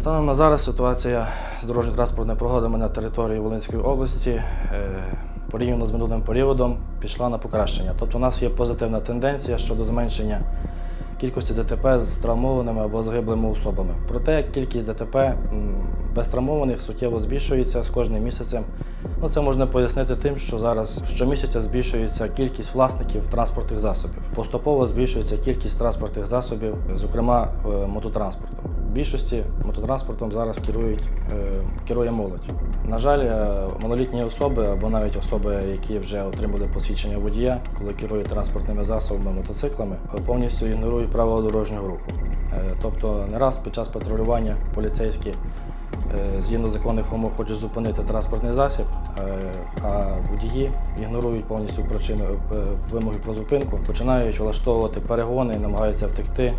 Станом на зараз ситуація з дорожньо-транспортними пригодами на території Волинської області е, порівняно з минулим періодом пішла на покращення. Тобто у нас є позитивна тенденція щодо зменшення кількості ДТП з травмованими або загиблими особами. Проте кількість ДТП без травмованих суттєво збільшується з кожним місяцем. Ну, це можна пояснити тим, що зараз щомісяця збільшується кількість власників транспортних засобів. Поступово збільшується кількість транспортних засобів, зокрема е, мототранспортом. Більшості мототранспортом зараз керують, е, керує молодь. На жаль, е, малолітні особи або навіть особи, які вже отримали посвідчення водія, коли керують транспортними засобами, мотоциклами, повністю ігнорують правила дорожнього руху. Е, Тобто не раз під час патрулювання поліцейські згідно законних вимог хочуть зупинити транспортний засіб, а водії ігнорують повністю причину е, вимоги про зупинку, починають влаштовувати перегони, намагаються втекти.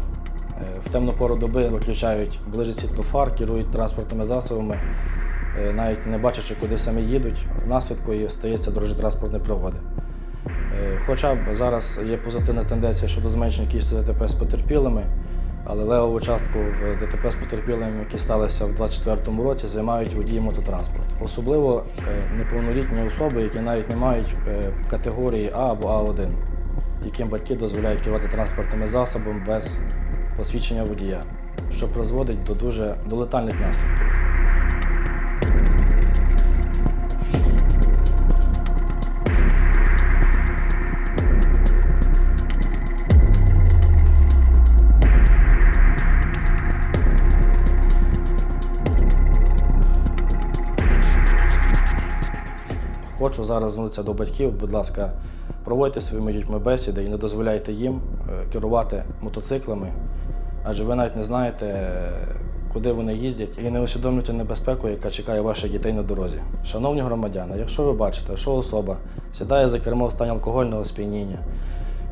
Е, В темну пору доби виключають ближче світло фар, керують транспортними засобами, е, навіть не бачачи, куди самі їдуть. Внаслідку і стається дорожньо-транспортні пригоди. Е, Хоча б зараз є позитивна тенденція щодо зменшення кількості ДТП з потерпілими, але левову частку в ДТП з потерпілими, які сталися в 2024 році, займають водії мототранспорту. Особливо неповнолітні особи, які навіть не мають категорії А або А1, яким батьки дозволяють керувати транспортними засобами без посвідчення водія, що призводить до дуже до летальних наслідків. Хочу зараз звернутися до батьків, будь ласка, проводьте своїми дітьми бесіди і не дозволяйте їм е, керувати мотоциклами, адже ви навіть не знаєте, куди вони їздять, і не усвідомлюєте небезпеку, яка чекає ваших дітей на дорозі. Шановні громадяни, якщо ви бачите, що особа сідає за кермо в стані алкогольного сп'яніння,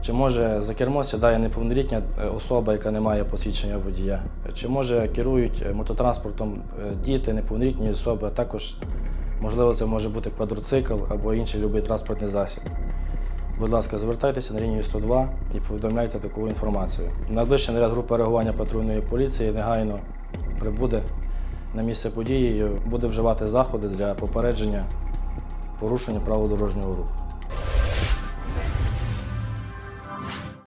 чи може за кермо сідає неповнолітня е, особа, яка не має посвідчення водія, чи може керують е, мототранспортом е, діти, неповнолітні особи, а також Можливо, це може бути квадроцикл або інший любий транспортний засіб. Будь ласка, звертайтеся на лінію 102 і повідомляйте таку інформацію. Найближчий наряд групи реагування патрульної поліції негайно прибуде на місце події і буде вживати заходи для попередження порушення правил дорожнього руху.